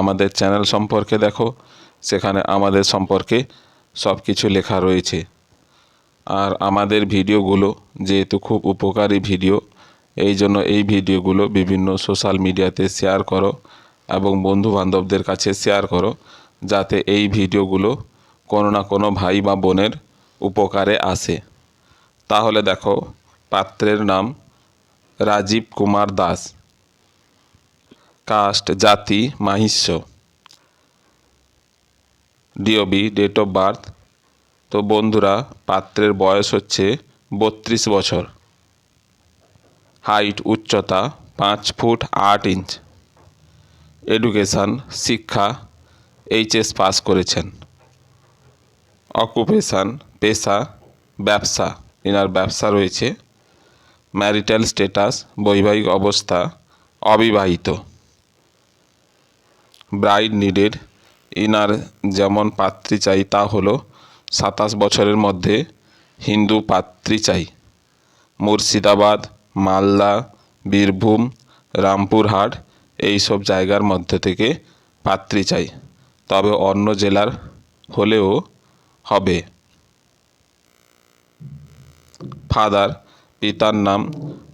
আমাদের চ্যানেল সম্পর্কে দেখো, সেখানে আমাদের সম্পর্কে সব কিছু লেখা রয়েছে। আর আমাদের ভিডিওগুলো যেহেতু খুব উপকারী ভিডিও এই জন্য এই ভিডিওগুলো বিভিন্ন সোশ্যাল মিডিয়াতে শেয়ার করো এবং বন্ধু বান্ধবদের কাছে শেয়ার করো, যাতে এই ভিডিওগুলো কোনো না কোনো ভাই বা বোনের উপকারে আসে। তাহলে দেখো, পাত্রের নাম রাজীব কুমার দাস। কাস্ট, জাতি, Mahishya. DOB date of birth তো বন্ধুরা, পাত্রের বয়স হচ্ছে বত্রিশ বছর। হাইট উচ্চতা, পাঁচ ফুট আট ইঞ্চ এডুকেশান শিক্ষা এইচএস পাস করেছেন। অকুপেশান পেশা, ব্যবসা। এনার ব্যবসা রয়েছে। ম্যারিটাল স্ট্যাটাস বৈবাহিক অবস্থা, অবিবাহিত। ব্রাইড নিডেড ইনার যেমন পাত্রী চাই, তা হলো সাতাশ বছরের মধ্যে হিন্দু পাত্রী চাই। মুর্শিদাবাদ, মালদা, বীরভূম, রামপুরহাট এই সব জায়গার মধ্যে থেকে পাত্রী চাই। তবে অন্য জেলার হলেও হবে। ফাদার, পিতার নাম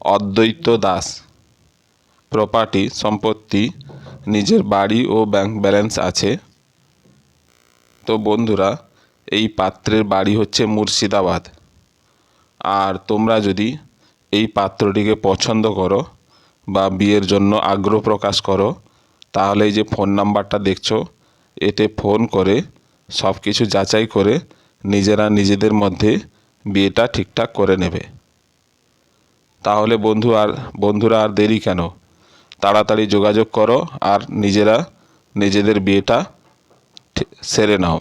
অদ্বৈত দাস। প্রপার্টি, সম্পত্তি নিজের বাড়ি ও ব্যাংক ব্যালেন্স আছে। তো বন্ধুরা, এই পাত্রের বাড়ি হচ্ছে মুর্শিদাবাদ। আর তোমরা যদি এই পাত্রটিকে পছন্দ করো বা বিয়ের জন্য আগ্রহ প্রকাশ করো, তাহলে এই যে ফোন নাম্বারটা দেখছ, এতে ফোন করে সব কিছু যাচাই করে নিজেরা নিজেদের মধ্যে বিয়েটা ঠিকঠাক করে নেবে। তাহলে বন্ধু আর, বন্ধুরা আর দেরি কেন? তাড়াতাড়ি যোগাযোগ করো আর নিজেরা নিজেদের বিয়েটা সেরে নাও।